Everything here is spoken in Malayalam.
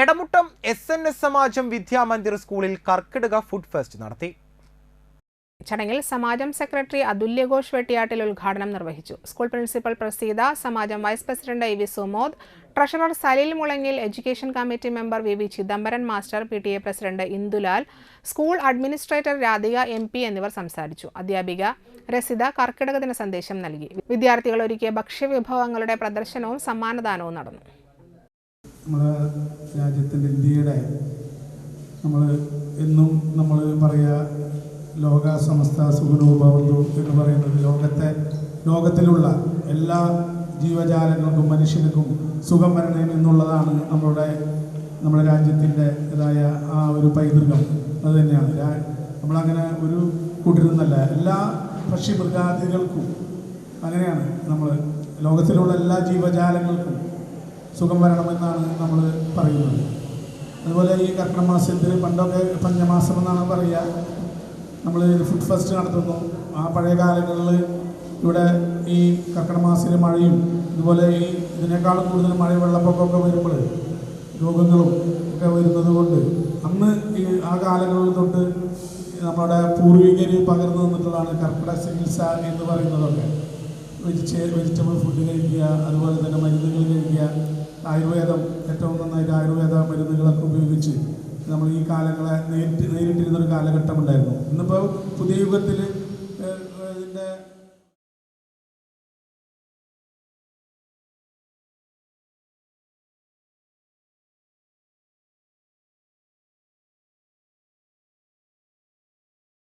Edamuttam S N S Samajam Vidyamandir സ്കൂളിൽ കർക്കിടക ഫുഡ് ഫെസ്റ്റ് നടത്തി. ചടങ്ങിൽ സമാജം സെക്രട്ടറി അതുല്യഘോഷ് വെട്ടിയാട്ടിൽ ഉദ്ഘാടനം നിർവഹിച്ചു. School principal Praseetha Samajam vice president E V Sumod treasurer Saleel Mulangil education committee member V V Chidambaran master P T A president Indulal school administrator Radhika M P എന്നിവർ സംസാരിച്ചു. അധ്യാപിക രസിത കർക്കിടക ദിന സന്ദേശം നൽകി. വിദ്യാർത്ഥികൾ ഒരുക്കിയ ഭക്ഷ്യവിഭവങ്ങളുടെ പ്രദർശനവും സമ്മാനദാനവും നടന്നു. നമ്മുടെ രാജ്യത്തിന്റെ ഇന്ത്യയുടെ നമ്മൾ എന്നും നമ്മൾ പറയുക ലോക സമസ്ത സുഖനോ ഭവന്തു എന്ന് പറയുന്നത് ലോകത്തെ ലോകത്തിലുള്ള എല്ലാ ജീവജാലങ്ങൾക്കും മനുഷ്യർക്കും സുഖം വരണം എന്നുള്ളതാണ് നമ്മുടെ രാജ്യത്തിന്റെ ഇതായ ആ ഒരു പൈതൃകം. അത് തന്നെയാണ്. നമ്മളങ്ങനെ ഒരു കൂട്ടരുന്നല്ല എല്ലാ പക്ഷി മൃഗാദികൾക്കും അങ്ങനെയാണ് നമ്മൾ ലോകത്തിലുള്ള എല്ലാ ജീവജാലങ്ങൾക്കും സുഖം വരണമെന്നാണ് നമ്മൾ പറയുന്നത്. അതുപോലെ ഈ കർക്കിടക മാസത്തിൽ പണ്ടൊക്കെ പഞ്ഞമാസം എന്നാണ് പറയുക. നമ്മൾ ഫുഡ് ഫെസ്റ്റ് നടത്തുന്നു ആ പഴയ കാലങ്ങളിൽ ഇവിടെ ഈ കർക്കിടക മാസത്തിൽ മഴയും അതുപോലെ ഈ ഇതിനേക്കാളും കൂടുതൽ മഴ വെള്ളപ്പൊക്കമൊക്കെ വരുമ്പോൾ രോഗങ്ങളും ഒക്കെ വരുന്നത് കൊണ്ട് അന്ന് ഈ ആ കാലങ്ങളിൽ തൊട്ട് നമ്മുടെ പൂർവികർ പകർന്നു തന്നിട്ടുള്ളതാണ് കർക്കിട ചികിത്സ എന്ന് പറയുന്നതൊക്കെ. വെജിറ്റേ വെജിറ്റബിൾ ഫുഡ് കഴിക്കുക അതുപോലെ തന്നെ മരുന്നുകൾ കഴിക്കുക ആയുർവേദം ഏറ്റവും നന്നായിട്ട് ആയുർവേദ മരുന്നുകളൊക്കെ ഉപയോഗിച്ച് നമ്മൾ ഈ കാലങ്ങളെ നേരിട്ട് നേരിട്ടിരുന്നൊരു കാലഘട്ടം ഉണ്ടായിരുന്നു ഇന്നിപ്പോൾ പുതിയ യുഗത്തിൽ ഇതിന്റെ